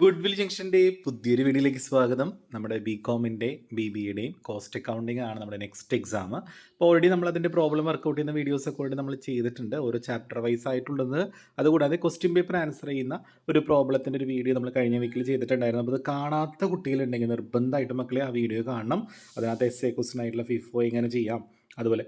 Good will ജംഗ്ഷന്റെ പുതിയൊരു വീഡിയോയിലേക്ക് സ്വാഗതം. നമ്മുടെ ബി കോമിന്റെ ബി ബി എയുടെയും കോസ്റ്റ് അക്കൗണ്ടിങ് ആണ് നമ്മുടെ നെക്സ്റ്റ് എക്സാം. അപ്പോൾ ഓൾറെഡി നമ്മൾ അതിന്റെ പ്രോബ്ലം വർക്കൗട്ട് ചെയ്യുന്ന വീഡിയോസൊക്കെ ഓൾറെഡി നമ്മൾ ചെയ്തിട്ടുണ്ട്. ഓരോ ചാപ്റ്റർ വൈസ് ആയിട്ടുള്ളത്. അതുകൂടാതെ ക്വസ്റ്റ്യൻ പേപ്പർ ആൻസർ ചെയ്യുന്ന ഒരു പ്രോബ്ലത്തിന്റെ ഒരു വീഡിയോ നമ്മൾ കഴിഞ്ഞ വീക്കിൽ ചെയ്തിട്ടുണ്ടായിരുന്നു. അപ്പോൾ അത് കാണാത്ത കുട്ടികളുണ്ടെങ്കിൽ നിർബന്ധമായിട്ട് മക്കളെ ആ വീഡിയോ കാണണം. അതിനകത്ത് എസ് എ ക്വസ്റ്റൻ ആയിട്ടുള്ള ഫിഫോ എങ്ങനെ ചെയ്യാം. അതുപോലെ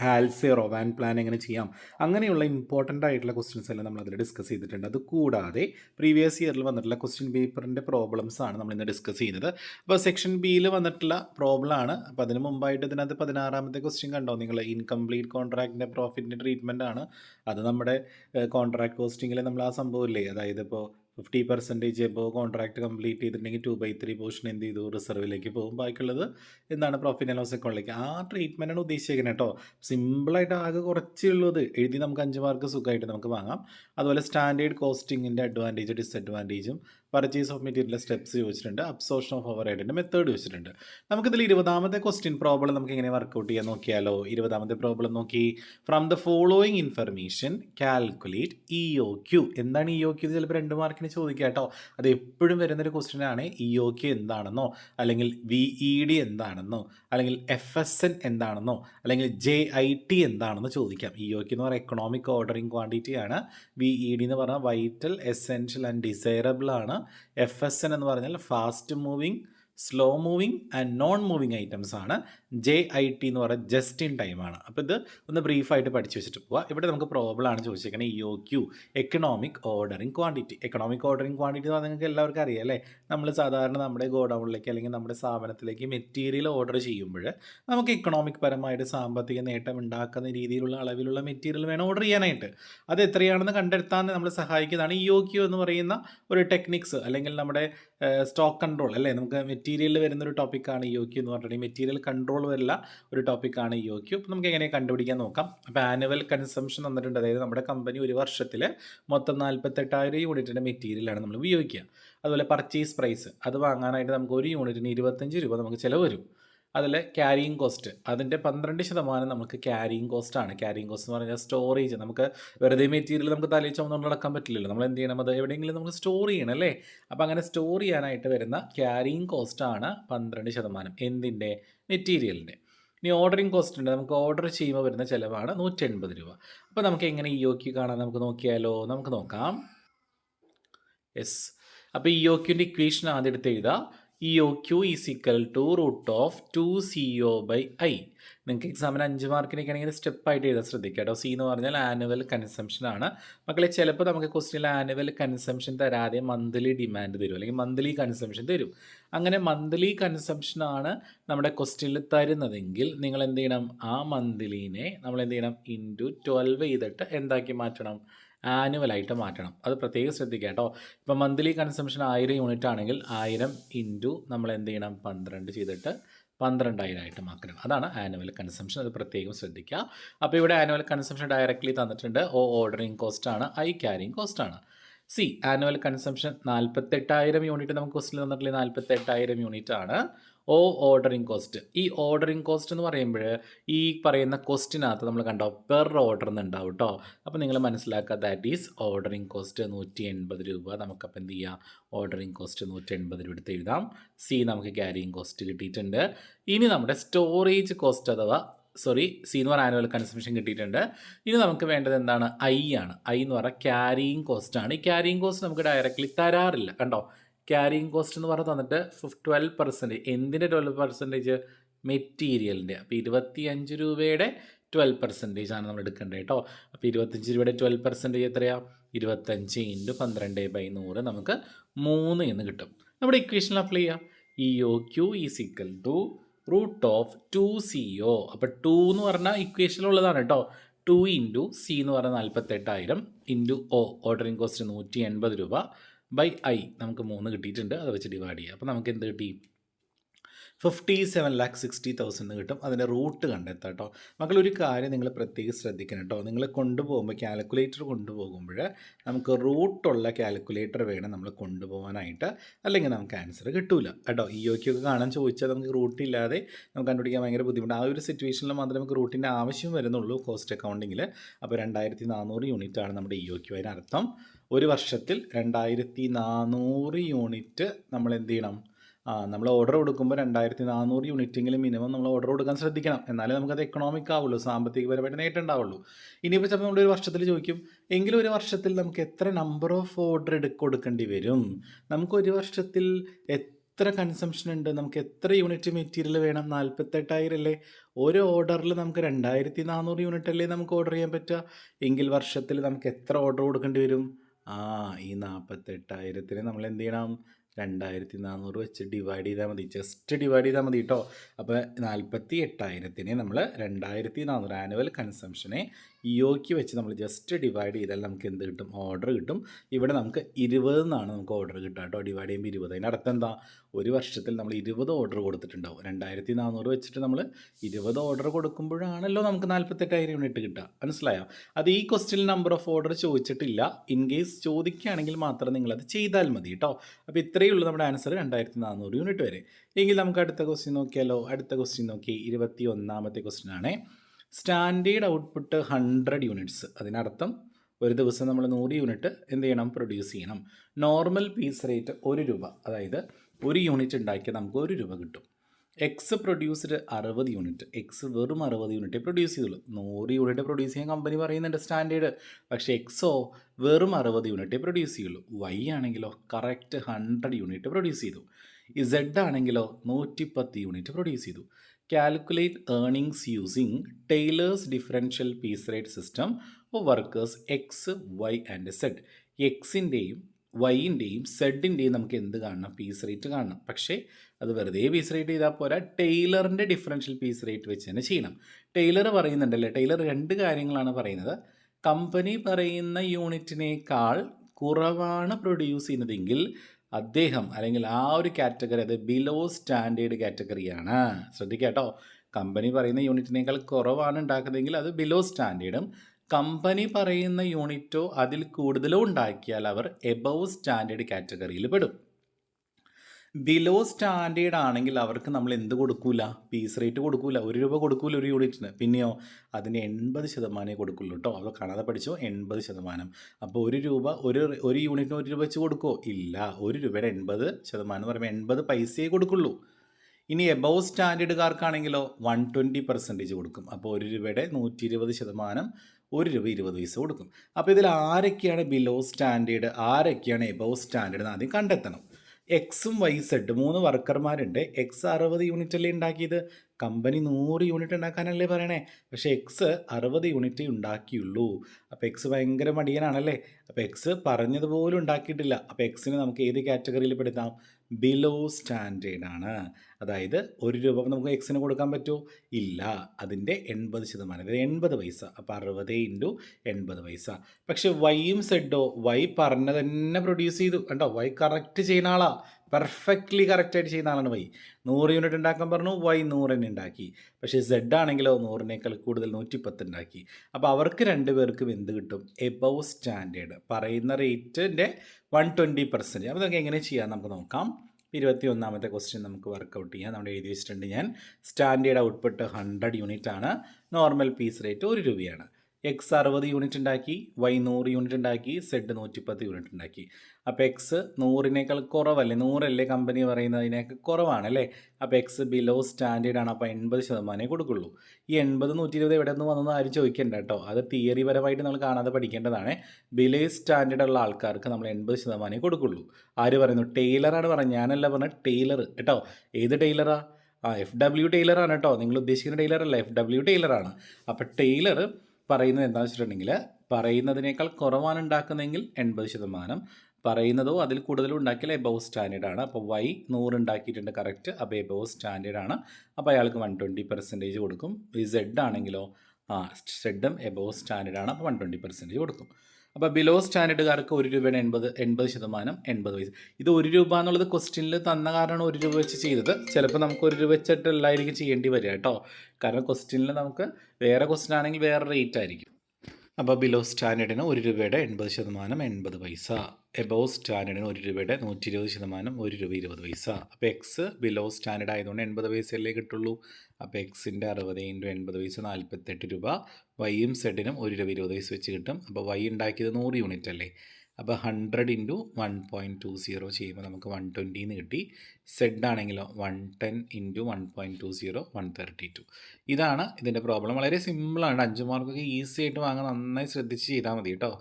ഹാൽസെയറോ വാൻ പ്ലാൻ എങ്ങനെ ചെയ്യാം? അങ്ങനെയുള്ള ഇമ്പോർട്ടന്റ് ആയിട്ടുള്ള ക്വസ്റ്റ്യൻസ് എല്ലാം നമ്മൾ ഡിസ്കസ് ചെയ്തിട്ടുണ്ട്. അത് കൂടാതെ പ്രീവിയസ് ഇയറിൽ വന്നിട്ടുള്ള ക്വസ്റ്റ്യൻ പേപ്പറിന്റെ പ്രോബ്ലംസ് ആണ് നമ്മൾ ഇന്ന് ഡിസ്കസ് ചെയ്യുന്നത് അപ്പോൾ സെക്ഷൻ ബിയിൽ വന്നിട്ടുള്ള പ്രോബ്ലം ആണ്. അപ്പോൾ അതിന് മുമ്പായിട്ട് ഇതിനകത്ത് പതിനാറാമത്തെ ക്വസ്റ്റ്യൻ കണ്ടോ? നിങ്ങൾ ഇൻകംപ്ലീറ്റ് കോൺട്രാക്റ്റിന്റെ പ്രോഫിറ്റിന്റെ ട്രീറ്റ്മെന്റ് ആണ്. അത് നമ്മുടെ കോൺട്രാക്ട് കോസ്റ്റിങ്ങിൽ നമ്മൾ ആ സംഭവമില്ലേ അതായത് ഇപ്പോൾ fifty percentage above contract complete ചെയ്തിട്ടുണ്ടെങ്കിൽ ടു ബൈ ത്രീ പോർഷൻ എന്ത് ചെയ്തു? റിസർവിലേക്ക് പോകും. ബാക്കിയുള്ളത് എന്താണ്? പ്രോഫിറ്റ് ആൻഡ് ലോസ് അക്കൗണ്ടിലേക്ക് ആ ട്രീറ്റ്മെന്റാണ് ഉദ്ദേശിക്കുന്നത് കേട്ടോ സിമ്പിളായിട്ട് ആകെ കുറച്ചേ ഉള്ളത് എഴുതി നമുക്ക് അഞ്ച് മാർക്ക് സുഖമായിട്ട് നമുക്ക് വാങ്ങാം. അതുപോലെ സ്റ്റാൻഡേർഡ് കോസ്റ്റിങ്ങിന്റെ അഡ്വാന്റേജ് ഡിസഡ്വാന്റേജും പർച്ചേസ് ഓഫ് മെറ്റീരിയൽ സ്റ്റെപ്സ് ചോദിച്ചിട്ടുണ്ട് അബ്സോർഷൻ ഓഫ് ഓവർ ഹെഡിന്റെ മെത്തേഡ് ചോദിച്ചിട്ടുണ്ട്. നമുക്കിതിൽ ഇരുപതാമത്തെ ക്വസ്റ്റ്യൻ പ്രോബ്ലം നമുക്ക് എങ്ങനെ വർക്കൗട്ട് ചെയ്യാൻ നോക്കിയാലോ? ഇരുപതാമത്തെ പ്രോബ്ലം നോക്കി. From the following information calculate E O Q എന്താണ് ഇ ഒ ക്യു ചിലപ്പോൾ രണ്ട് മാർക്കിന് ചോദിക്കുക കേട്ടോ. അത് എപ്പോഴും വരുന്നൊരു ക്വസ്റ്റ്യൻ ആണ് ഇ ഒ ക്യു എന്താണെന്നോ? അല്ലെങ്കിൽ വി ഇ ഡി എന്താണെന്നോ? അല്ലെങ്കിൽ എഫ് എസ് എൻ എന്താണെന്നോ? അല്ലെങ്കിൽ ജെ ഐ ടി എന്താണെന്ന് ചോദിക്കാം. ഇ ഒ ക്യു എന്ന് പറയുന്നത് എക്കണോമിക് ഓർഡറിങ് ക്വാണ്ടിറ്റി ആണ്. വി ഇ ഡി എന്ന് പറഞ്ഞാൽ വൈറ്റൽ എസെൻഷ്യൽ ആൻഡ് ഡിസൈറബിൾ ആണ്. എഫ് എസ് എൻ എന്ന് പറഞ്ഞാൽ fast moving slow moving and non moving items ആണ്. ജെ ഐ ടി എന്ന് പറയുന്നത് ജസ്റ്റ് ഇൻ ടൈമാണ് അപ്പോൾ ഇത് ഒന്ന് ബ്രീഫായിട്ട് പഠിച്ചു വെച്ചിട്ട് പോവാം. ഇവിടെ നമുക്ക് പ്രോബ്ലം ആണ് ചോദിച്ചിരിക്കുന്നത് E O Q economic ordering quantity economic ordering quantity എന്ന് പറഞ്ഞാൽ നിങ്ങൾക്ക് എല്ലാവർക്കും അറിയാം അല്ലേ? നമ്മൾ സാധാരണ നമ്മുടെ ഗോഡൗണിലേക്ക് അല്ലെങ്കിൽ നമ്മുടെ സ്ഥാപനത്തിലേക്ക് മെറ്റീരിയൽ ഓർഡർ ചെയ്യുമ്പോൾ നമുക്ക് എക്കണോമിക് പരമായിട്ട് സാമ്പത്തിക നേട്ടം ഉണ്ടാക്കുന്ന രീതിയിലുള്ള അളവിലുള്ള മെറ്റീരിയൽ വേണം ഓർഡർ ചെയ്യാനായിട്ട്. അത് എത്രയാണെന്ന് കണ്ടെത്താൻ നമ്മളെ സഹായിക്കുന്നതാണ് ഇ ഒ ക്യു എന്ന് പറയുന്ന ഒരു ടെക്നിക്സ് അല്ലെങ്കിൽ നമ്മുടെ സ്റ്റോക്ക് കൺട്രോൾ അല്ലേ? നമുക്ക് മെറ്റീരിയലിൽ വരുന്ന ഒരു ടോപ്പിക്കാണ് ഇ ഒ ക്യു എന്ന് പറഞ്ഞിട്ടുണ്ടെങ്കിൽ മെറ്റീരിയൽ കൺട്രോൾ വരില്ല ഒരു ടോപ്പിക്കാണ് ഇ ഒ ക്യു അപ്പോൾ നമുക്ക് എങ്ങനെ കണ്ടുപിടിക്കാൻ നോക്കാം. അപ്പോൾ ആനുവൽ കൺസംഷൻ തന്നിട്ടുണ്ട് അതായത് നമ്മുടെ കമ്പനി ഒരു വർഷത്തിൽ മൊത്തം നാൽപ്പത്തെട്ടായിരം യൂണിറ്റിന്റെ മെറ്റീരിയലാണ് നമ്മൾ ഉപയോഗിക്കുക. അതുപോലെ പർച്ചേസ് പ്രൈസ് അത് വാങ്ങാനായിട്ട് നമുക്ക് ഒരു യൂണിറ്റിന് ഇരുപത്തഞ്ച് രൂപ നമുക്ക് ചിലവ് വരും. അതിൽ ക്യാരിയിങ് കോസ്റ്റ് അതിന്റെ പന്ത്രണ്ട് ശതമാനം നമുക്ക് ക്യാരിയിങ് കോസ്റ്റാണ് ക്യാരിയിങ് കോസ്റ്റ് എന്ന് പറഞ്ഞാൽ സ്റ്റോറേജ് നമുക്ക് വെറുതെ മെറ്റീരിയൽ നമുക്ക് തലയിൽ ചുമന്നുകൊണ്ട് നടക്കാൻ പറ്റില്ലല്ലോ. നമ്മൾ എന്ത് ചെയ്യണം? അത് എവിടെയെങ്കിലും നമ്മൾ സ്റ്റോർ ചെയ്യണം അല്ലേ? അപ്പോൾ അങ്ങനെ സ്റ്റോർ ചെയ്യാനായിട്ട് വരുന്ന ക്യാരിയിങ് കോസ്റ്റാണ് പന്ത്രണ്ട് ശതമാനം. എന്തിന്റെ മെറ്റീരിയലിന്റെ ഇനി ഓർഡറിങ് കോസ്റ്റ് ഉണ്ട്. നമുക്ക് ഓർഡർ ചെയ്യുമ്പോൾ വരുന്ന ചിലവാണ് നൂറ്റി എൺപത് രൂപ. അപ്പോൾ നമുക്ക് എങ്ങനെ ഇ ഒ ക്യു കാണാൻ നമുക്ക് നോക്കിയാലോ? നമുക്ക് നോക്കാം. യെസ് അപ്പോൾ ഇ ഒ ഇക്വേഷൻ ആദ്യം എടുത്ത് എഴുതാം. E O Q is equal to root of two C O by I നിങ്ങൾക്ക് എക്സാമിന് അഞ്ച് മാർക്കിനൊക്കെ ആണെങ്കിൽ സ്റ്റെപ്പായിട്ട് എഴുതാൻ ശ്രദ്ധിക്കുക കേട്ടോ. സി എന്ന് പറഞ്ഞാൽ ആനുവൽ കൺസംഷൻ ആണ്. മക്കളെ ചിലപ്പോൾ നമുക്ക് ക്വസ്റ്റിനിൽ ആനുവൽ കൺസംഷൻ തരാതെ മന്ത്ലി ഡിമാൻഡ് തരും. അല്ലെങ്കിൽ മന്ത്ലി കൺസംഷൻ തരും. അങ്ങനെ മന്ത്ലി കൺസംഷൻ ആണ് നമ്മുടെ ക്വസ്റ്റിനിൽ തരുന്നതെങ്കിൽ നിങ്ങൾ എന്ത് ചെയ്യണം? ആ മന്ത്ലിനെ നമ്മൾ എന്ത് ചെയ്യണം? ഇന്റു ട്വൽവ് ചെയ്തിട്ട് എന്താക്കി മാറ്റണം? ആനുവലായിട്ട് മാറ്റണം. അത് പ്രത്യേകം ശ്രദ്ധിക്കുക കേട്ടോ. ഇപ്പോൾ മന്ത്ലി കൺസംഷൻ ആയിരം യൂണിറ്റ് ആണെങ്കിൽ ആയിരം ഇന്റു നമ്മൾ എന്ത് ചെയ്യണം? പന്ത്രണ്ട് ചെയ്തിട്ട് പന്ത്രണ്ടായിരം ആയിട്ട് മാറ്റണം. അതാണ് ആനുവൽ കൺസംഷൻ അത് പ്രത്യേകം ശ്രദ്ധിക്കുക. അപ്പോൾ ഇവിടെ ആനുവൽ കൺസംഷൻ ഡയറക്റ്റ്ലി തന്നിട്ടുണ്ട്. ഓ ഓർഡറിങ് കോസ്റ്റ് ആണ്. ഐ ക്യാരിങ് കോസ്റ്റ് ആണ്. സി ആനുവൽ കൺസംഷൻ നാൽപ്പത്തെട്ടായിരം യൂണിറ്റ് നമുക്ക് ക്വസ്റ്റിൽ തന്നിട്ടുള്ള നാൽപ്പത്തെട്ടായിരം യൂണിറ്റ് ആണ്. ഓ ഓർഡറിങ് കോസ്റ്റ് ഈ ഓർഡറിങ് കോസ്റ്റ് എന്ന് പറയുമ്പോൾ ഈ പറയുന്ന കോസ്റ്റിനകത്ത് നമ്മൾ കണ്ടോ പെർ ഓർഡർ എന്നുണ്ടാവും കേട്ടോ അപ്പോൾ നിങ്ങൾ മനസ്സിലാക്കുക ദാറ്റ് ഈസ് ഓർഡറിങ് കോസ്റ്റ് നൂറ്റി എൺപത് രൂപ. നമുക്കപ്പോൾ എന്ത് ചെയ്യാം? ഓർഡറിങ് കോസ്റ്റ് നൂറ്റി എൺപത് രൂപ എടുത്ത് എഴുതാം. സി നമുക്ക് ക്യാരിയിങ് കോസ്റ്റ് കിട്ടിയിട്ടുണ്ട്. ഇനി നമ്മുടെ സ്റ്റോറേജ് കോസ്റ്റ് അഥവാ സോറി സി എന്ന് പറഞ്ഞ ആനുവൽ കൺസംഷൻ കിട്ടിയിട്ടുണ്ട്. ഇനി നമുക്ക് വേണ്ടത് എന്താണ്? ഐ ആണ്. ഐ എന്ന് പറഞ്ഞാൽ ക്യാരിയിങ് കോസ്റ്റ് ആണ്. ഈ ക്യാരിയിങ് കോസ്റ്റ് നമുക്ക് ഡയറക്റ്റ്ലി തരാറില്ല. കണ്ടോ? ക്യാരിയിങ് കോസ്റ്റ് എന്ന് പറഞ്ഞ് തന്നിട്ട് ട്വൽവ് പെർസെന്റേജ് എന്തിന്റെ ട്വൽവ് പെർസെന്റേജ് മെറ്റീരിയലിന്റെ അപ്പോൾ ഇരുപത്തി അഞ്ച് രൂപയുടെ ട്വൽവ് പെർസെന്റേജ് ആണ് നമ്മൾ എടുക്കേണ്ടത് കേട്ടോ. അപ്പോൾ ഇരുപത്തഞ്ച് രൂപയുടെ ട്വൽവ് പെർസെന്റേജ് എത്രയാണ് ഇരുപത്തഞ്ച് ഇന്റു പന്ത്രണ്ട് ബൈ നൂറ് നമുക്ക് മൂന്ന് എന്ന് കിട്ടും. നമ്മുടെ ഇക്വേഷനിൽ അപ്ലൈ ചെയ്യാം. E O Q is equal to root of two C O അപ്പോൾ ടു എന്ന് പറഞ്ഞാൽ ഇക്വേഷനിലുള്ളതാണ് കേട്ടോ. ടു ഇന്റു സി എന്ന് പറഞ്ഞാൽ നാൽപ്പത്തെട്ടായിരം ഇന്റു ഒ ഓർഡറിങ് കോസ്റ്റ് നൂറ്റി എൺപത് രൂപ. ബൈ ഐ നമുക്ക് മൂന്ന് കിട്ടിയിട്ടുണ്ട് അത് വെച്ച് ഡിവൈഡ് ചെയ്യുക അപ്പോൾ നമുക്ക് എന്ത് കിട്ടി? Fifty seven lakh sixty thousand കിട്ടും. അതിന്റെ റൂട്ട് കണ്ടെത്താം കേട്ടോ ഒരു കാര്യം നിങ്ങൾ പ്രത്യേകം ശ്രദ്ധിക്കണം കേട്ടോ നിങ്ങൾ കൊണ്ടുപോകുമ്പോൾ കാൽക്കുലേറ്റർ കൊണ്ടുപോകുമ്പോൾ നമുക്ക് റൂട്ടുള്ള കാൽക്കുലേറ്റർ വേണം നമ്മൾ കൊണ്ടുപോകാനായിട്ട്. അല്ലെങ്കിൽ നമുക്ക് ആൻസർ കിട്ടില്ല കേട്ടോ ഇ ഒക്കെ കാണാൻ ചോദിച്ചാൽ നമുക്ക് റൂട്ട് ഇല്ലാതെ നമുക്ക് കണ്ടുപിടിക്കാൻ ഭയങ്കര ബുദ്ധിമുട്ട്. ആ ഒരു സിറ്റുവേഷനിൽ മാത്രമേ നമുക്ക് റൂട്ടിന്റെ ആവശ്യം വരുന്നുള്ളൂ കോസ്റ്റ് അക്കൗണ്ടിങ്ങിൽ അപ്പോൾ രണ്ടായിരത്തി നാനൂറ് യൂണിറ്റാണ് നമ്മുടെ ഇ ഒ ക്യു അതിനർത്ഥം. ഒരു വർഷത്തിൽ രണ്ടായിരത്തി നാനൂറ് യൂണിറ്റ് നമ്മൾ എന്ത് ചെയ്യണം? നമ്മൾ ഓർഡർ കൊടുക്കുമ്പോൾ രണ്ടായിരത്തി നാനൂറ് യൂണിറ്റെങ്കിലും മിനിമം നമ്മൾ ഓർഡർ കൊടുക്കാൻ ശ്രദ്ധിക്കണം. എന്നാലേ നമുക്കത് എക്കണോമിക് ആവുള്ളൂ സാമ്പത്തികപരമായിട്ട് നേട്ടം ഉണ്ടാവുള്ളൂ ഇനിയിപ്പോൾ ചിലപ്പോൾ നമ്മൾ ഒരു വർഷത്തിൽ ചോദിക്കും എങ്കിലും ഒരു വർഷത്തിൽ നമുക്ക് എത്ര നമ്പർ ഓഫ് ഓർഡർ എടു കൊടുക്കേണ്ടി വരും? നമുക്ക് ഒരു വർഷത്തിൽ എത്ര കൺസംഷൻ ഉണ്ട്? നമുക്ക് എത്ര യൂണിറ്റ് മെറ്റീരിയൽ വേണം? നാൽപ്പത്തെട്ടായിരം അല്ലേ? ഒരു ഓർഡറിൽ നമുക്ക് രണ്ടായിരത്തി നാനൂറ് യൂണിറ്റ് അല്ലേ നമുക്ക് ഓർഡർ ചെയ്യാൻ പറ്റുക. എങ്കിൽ വർഷത്തിൽ നമുക്ക് എത്ര ഓർഡർ കൊടുക്കേണ്ടി വരും? ആ ഈ നാൽപ്പത്തെട്ടായിരത്തിന് നമ്മൾ എന്ത് ചെയ്യണം? രണ്ടായിരത്തി നാനൂറ് വെച്ച് ഡിവൈഡ് ചെയ്താൽ മതി. ജസ്റ്റ് ഡിവൈഡ് ചെയ്താൽ മതി കേട്ടോ അപ്പോൾ നാൽപ്പത്തി എട്ടായിരത്തിനെ നമ്മൾ രണ്ടായിരത്തി നാനൂറ് ആനുവൽ കൺസംഷനെ ഇയോക്ക് വെച്ച് നമ്മൾ ജസ്റ്റ് ഡിവൈഡ് ചെയ്താൽ നമുക്ക് എന്ത് കിട്ടും? ഓർഡർ കിട്ടും. ഇവിടെ നമുക്ക് ഇരുപത് എന്നാണ് നമുക്ക് ഓർഡർ കിട്ടുക കേട്ടോ. ഡിവൈഡ് ചെയ്യുമ്പോൾ ഇരുപത്. അതിന്റെ അർത്ഥം എന്താ? ഒരു വർഷത്തിൽ നമ്മൾ ഇരുപത് ഓർഡർ കൊടുത്തിട്ടുണ്ടാവും. രണ്ടായിരത്തി നാനൂറ് വെച്ചിട്ട് നമ്മൾ ഇരുപത് ഓർഡർ കൊടുക്കുമ്പോഴാണല്ലോ നമുക്ക് നാൽപ്പത്തെട്ടായിരം യൂണിറ്റ് കിട്ടുക. മനസ്സിലായോ? അത് ഈ ക്വസ്റ്റ്യൻ നമ്പർ ഓഫ് ഓർഡർ ചോദിച്ചിട്ടില്ല. ഇൻ കേസ് ചോദിക്കുകയാണെങ്കിൽ മാത്രം നിങ്ങളത് ചെയ്താൽ മതി കേട്ടോ. അപ്പോൾ ഇത്രയേ ഉള്ളൂ നമ്മുടെ ആൻസർ രണ്ടായിരത്തി നാനൂറ് യൂണിറ്റ് വരെ. എങ്കിൽ നമുക്ക് അടുത്ത ക്വസ്റ്റ്യൻ നോക്കിയാലോ? അടുത്ത ക്വസ്റ്റ്യൻ നോക്കി ഇരുപത്തി ഒന്നാമത്തെ ക്വസ്റ്റ്യൻ ആണ്. Standard output hundred units. അതിനർത്ഥം ഒരു ദിവസം നമ്മൾ നൂറ് യൂണിറ്റ് എന്ത് ചെയ്യണം? പ്രൊഡ്യൂസ് ചെയ്യണം. നോർമൽ പീസ് റേറ്റ് ഒരു രൂപ. അതായത് ഒരു യൂണിറ്റ് ഉണ്ടാക്കിയാൽ നമുക്ക് ഒരു രൂപ കിട്ടും. എക്സ് പ്രൊഡ്യൂസ്ഡ് അറുപത് യൂണിറ്റ്. എക്സ് വെറും അറുപത് യൂണിറ്റ് പ്രൊഡ്യൂസ് ചെയ്തുള്ളൂ. നൂറ് യൂണിറ്റ് പ്രൊഡ്യൂസ് ചെയ്യാൻ കമ്പനി പറയുന്നുണ്ട് സ്റ്റാൻഡേർഡ്. പക്ഷേ എക്സോ വെറും അറുപത് യൂണിറ്റ് പ്രൊഡ്യൂസ് ചെയ്യുള്ളൂ. വൈ ആണെങ്കിലോ കറക്റ്റ് ഹൺഡ്രഡ് യൂണിറ്റ് പ്രൊഡ്യൂസ് ചെയ്തു. ഇസഡ് ആണെങ്കിലോ നൂറ്റിപ്പത്ത് യൂണിറ്റ് പ്രൊഡ്യൂസ് ചെയ്തു. Calculate earnings using Taylor's differential piece rate system of workers X Y and Z എക്സിന്റെയും വൈന്റെയും സെഡിന്റെയും നമുക്ക് എന്ത് കാണണം? പീസ് റേറ്റ് കാണണം. പക്ഷേ അത് വെറുതെ പീസ് റേറ്റ് ചെയ്താൽ പോരാ. ടൈലറിന്റെ ഡിഫറൻഷ്യൽ പീസ് റേറ്റ് വെച്ച് തന്നെ ചെയ്യണം. ടൈലർ പറയുന്നുണ്ടല്ലേ? ടൈലർ രണ്ട് കാര്യങ്ങളാണ് പറയുന്നത്. കമ്പനി പറയുന്ന യൂണിറ്റിനേക്കാൾ കുറവാണ് പ്രൊഡ്യൂസ് ചെയ്യുന്നതെങ്കിൽ അദ്ദേഹം അല്ലെങ്കിൽ ആ ഒരു കാറ്റഗറി അത് ബിലോ സ്റ്റാൻഡേർഡ് കാറ്റഗറിയാണ്. ശ്രദ്ധിക്കുക കേട്ടോ കമ്പനി പറയുന്ന യൂണിറ്റിനേക്കാൾ കുറവാണ് ഉണ്ടാക്കുന്നതെങ്കിൽ അത് ബിലോ സ്റ്റാൻഡേർഡും കമ്പനി പറയുന്ന യൂണിറ്റോ അതിൽ കൂടുതലോ ഉണ്ടാക്കിയാൽ അവർ എബവ് സ്റ്റാൻഡേർഡ് കാറ്റഗറിയിൽ പെടും. ബിലോ സ്റ്റാൻഡേർഡ് ആണെങ്കിൽ അവർക്ക് നമ്മൾ എന്ത് കൊടുക്കൂല? പീസ് റേറ്റ് കൊടുക്കൂല. ഒരു രൂപ കൊടുക്കൂല ഒരു യൂണിറ്റിന് പിന്നെയോ അതിന് എൺപത് ശതമാനമേ കൊടുക്കുള്ളൂ കേട്ടോ അത് കാണാതെ പഠിച്ചോ? എൺപത് ശതമാനം. അപ്പോൾ ഒരു രൂപ ഒരു ഒരു യൂണിറ്റിന് ഒരു രൂപ വെച്ച് കൊടുക്കുമോ ഇല്ല. ഒരു രൂപയുടെ എൺപത് ശതമാനം എന്ന് പറയുമ്പോൾ എൺപത് പൈസയെ കൊടുക്കുള്ളൂ. ഇനി എബവ് സ്റ്റാൻഡേർഡുകാർക്കാണെങ്കിലോ വൺ ട്വന്റി പെർസെന്റേജ് കൊടുക്കും. അപ്പോൾ ഒരു രൂപയുടെ നൂറ്റി ഇരുപത് ശതമാനം ഒരു രൂപ ഇരുപത് പൈസ കൊടുക്കും. അപ്പോൾ ഇതിൽ ആരൊക്കെയാണ് ബിലോ സ്റ്റാൻഡേർഡ് ആരൊക്കെയാണ് എബവ് സ്റ്റാൻഡേർഡ് എന്ന് ആദ്യം കണ്ടെത്തണം. എക്സും വൈ സെഡ് മൂന്ന് വർക്കർമാരുണ്ട്. എക്സ് അറുപത് യൂണിറ്റ് അല്ലേ ഉണ്ടാക്കിയത്? കമ്പനി നൂറ് യൂണിറ്റ് ഉണ്ടാക്കാനല്ലേ പറയണേ? പക്ഷേ എക്സ് അറുപത് യൂണിറ്റ് ഉണ്ടാക്കിയുള്ളൂ. അപ്പോൾ എക്സ് ഭയങ്കര മടിയനാണല്ലേ? അപ്പോൾ എക്സ് പറഞ്ഞതുപോലും ഉണ്ടാക്കിയിട്ടില്ല. അപ്പോൾ എക്സിന് നമുക്ക് ഏത് കാറ്റഗറിയിൽ പെടുത്താം ബിലോ സ്റ്റാൻഡേർഡ് ആണ്. അതായത് ഒരു രൂപ നമുക്ക് എക്സിന് കൊടുക്കാൻ പറ്റുമോ ഇല്ല. അതിന്റെ എൺപത് ശതമാനം. അതായത് എൺപത് പൈസ. അപ്പോൾ അറുപത് ഇന്റു എൺപത് പൈസ. പക്ഷേ വൈയും സെഡോ വൈ പറഞ്ഞ തന്നെ പ്രൊഡ്യൂസ് ചെയ്തു. കണ്ടോ? വൈ കറക്റ്റ് ചെയ്യുന്ന ആളാ. പെർഫെക്റ്റ്ലി കറക്റ്റായിട്ട് ചെയ്യുന്ന ആളാണ് വൈ. നൂറ് യൂണിറ്റ് ഉണ്ടാക്കാൻ പറഞ്ഞു വൈ നൂറ് തന്നെ ഉണ്ടാക്കി. പക്ഷേ സെഡ് ആണെങ്കിലോ നൂറിനേക്കാൾ കൂടുതൽ നൂറ്റിപ്പത്ത് ഉണ്ടാക്കി. അപ്പോൾ അവർക്ക് രണ്ട് പേർക്കും എന്ത് കിട്ടും? എബവ് സ്റ്റാൻഡേർഡ് പറയുന്ന റേറ്റിന്റെ വൺ ട്വന്റി പെർസെന്റ് അപ്പോൾ നമുക്ക് എങ്ങനെ ചെയ്യാം? നമുക്ക് നോക്കാം. ഇരുപത്തി ഒന്നാമത്തെ ക്വസ്റ്റ്യൻ നമുക്ക് വർക്കൗട്ട് ചെയ്യാം. നമ്മൾ എഴുതി വെച്ചിട്ടുണ്ട് ഞാൻ. സ്റ്റാൻഡേർഡ് ഔട്ട്പുട്ട് ഹൺഡ്രഡ് യൂണിറ്റ് ആണ്. നോർമൽ പീസ് റേറ്റ് ഒരു രൂപയാണ്. എക്സ് അറുപത് യൂണിറ്റ് ഉണ്ടാക്കി വൈ നൂറ് യൂണിറ്റ് ഉണ്ടാക്കി സെഡ് നൂറ്റിപ്പത്ത് യൂണിറ്റ് ഉണ്ടാക്കി അപ്പോൾ എക്സ് നൂറിനേക്കാൾ കുറവല്ലേ? നൂറല്ലേ കമ്പനി പറയുന്നതിനേക്കാൾ കുറവാണല്ലേ? അപ്പോൾ എക്സ് ബിലോ സ്റ്റാൻഡേർഡ് ആണ്. അപ്പോൾ എൺപത് ശതമാനമേ കൊടുക്കുള്ളൂ. ഈ എൺപത് നൂറ്റി ഇരുപത് എവിടെ നിന്ന് വന്നെന്ന് ആരും ചോദിക്കേണ്ട കേട്ടോ. അത് തിയറി പരമായിട്ട് നമ്മൾ കാണാതെ പഠിക്കേണ്ടതാണ്. ബിലോ സ്റ്റാൻഡേർഡ് ഉള്ള ആൾക്കാർക്ക് നമ്മൾ എൺപത് ശതമാനമേ കൊടുക്കുള്ളൂ. ആര് പറയുന്നു? ടൈലറാണ് പറഞ്ഞത്. ഞാനല്ല പറഞ്ഞത് ടൈലർ കേട്ടോ. ഏത് ടൈലറാണ് ആ? എഫ് ഡബ്ല്യു ടൈലറാണ് കേട്ടോ. നിങ്ങൾ ഉദ്ദേശിക്കുന്ന ടൈലറല്ല അല്ല. എഫ് ഡബ്ല്യു ടൈലറാണ് അപ്പോൾ ടൈലർ പറയുന്നത് എന്താണെന്ന് വെച്ചിട്ടുണ്ടെങ്കിൽ പറയുന്നതിനേക്കാൾ കുറവാണ് ഉണ്ടാക്കുന്നതെങ്കിൽ എൺപത് ശതമാനം. പറയുന്നതോ അതിൽ കൂടുതലും ഉണ്ടാക്കിയാൽ എബവ് സ്റ്റാൻഡേർഡ് ആണ്. അപ്പോൾ വൈ നൂറ് ഉണ്ടാക്കിയിട്ടുണ്ട് കറക്റ്റ് അപ്പോൾ എബവ് സ്റ്റാൻഡേർഡ് ആണ്. അപ്പോൾ അയാൾക്ക് വൺ ട്വന്റി പെർസെന്റേജ് കൊടുക്കും. ഈ സെഡ് ആണെങ്കിലോ ആ സെഡും എബോവ് സ്റ്റാൻഡേർഡ് ആണ് അപ്പോൾ വൺ ട്വന്റി പെർസെന്റേജ് കൊടുക്കും. അപ്പോൾ ബിലോ സ്റ്റാൻഡേർഡുകാർക്ക് ഒരു രൂപയുടെ എൺപത് എൺപത് ശതമാനം എൺപത് പൈസ. ഇത് ഒരു രൂപ എന്നുള്ളത് ക്വസ്റ്റ്യനിൽ തന്ന കാരണമാണ് ഒരു രൂപ വെച്ച് ചെയ്തത്. ചിലപ്പോൾ നമുക്ക് ഒരു രൂപ വെച്ചിട്ടല്ലായിരിക്കും ചെയ്യേണ്ടി വരിക കേട്ടോ. കാരണം ക്വസ്റ്റ്യനിൽ നമുക്ക് വേറെ ക്വസ്റ്റ്യൻ ആണെങ്കിൽ വേറെ റേറ്റ് ആയിരിക്കും. അപ്പോൾ ബിലോ സ്റ്റാൻഡേർഡിന് ഒരു രൂപയുടെ എൺപത് ശതമാനം എൺപത് പൈസ. എബോവ് സ്റ്റാൻഡേർഡിന് ഒരു രൂപയുടെ നൂറ്റി ഇരുപത് ശതമാനം ഒരു രൂപ ഇരുപത് പൈസ. അപ്പോൾ എക്സ് ബിലോ സ്റ്റാൻഡേർഡ് ആയതുകൊണ്ട് എൺപത് പൈസയല്ലേ കിട്ടുള്ളൂ. അപ്പോൾ എക്സിന്റെ അറുപത് ഇന്റു എൺപത് പൈസ നാൽപ്പത്തെട്ട് രൂപ. വൈയും സെഡിനും ഒരു രൂപ ഇരുപത് പൈസ വെച്ച് കിട്ടും. അപ്പോൾ വൈ ഉണ്ടാക്കിയത് നൂറ് യൂണിറ്റ് അല്ലേ അപ്പോൾ hundred into one point two zero ചെയ്യുമ്പോൾ നമുക്ക് വൺ ട്വന്റി എന്ന് കിട്ടി. സെഡ് ആണെങ്കിലോ one ten into one point two zero one thirty two ഇതാണ് ഇതിന്റെ പ്രോബ്ലം വളരെ സിമ്പിളാണ് അഞ്ച് മാർക്കൊക്കെ ഈസി ആയിട്ട് വാങ്ങാൻ നന്നായി ശ്രദ്ധിച്ച് ചെയ്താൽ മതി കേട്ടോ.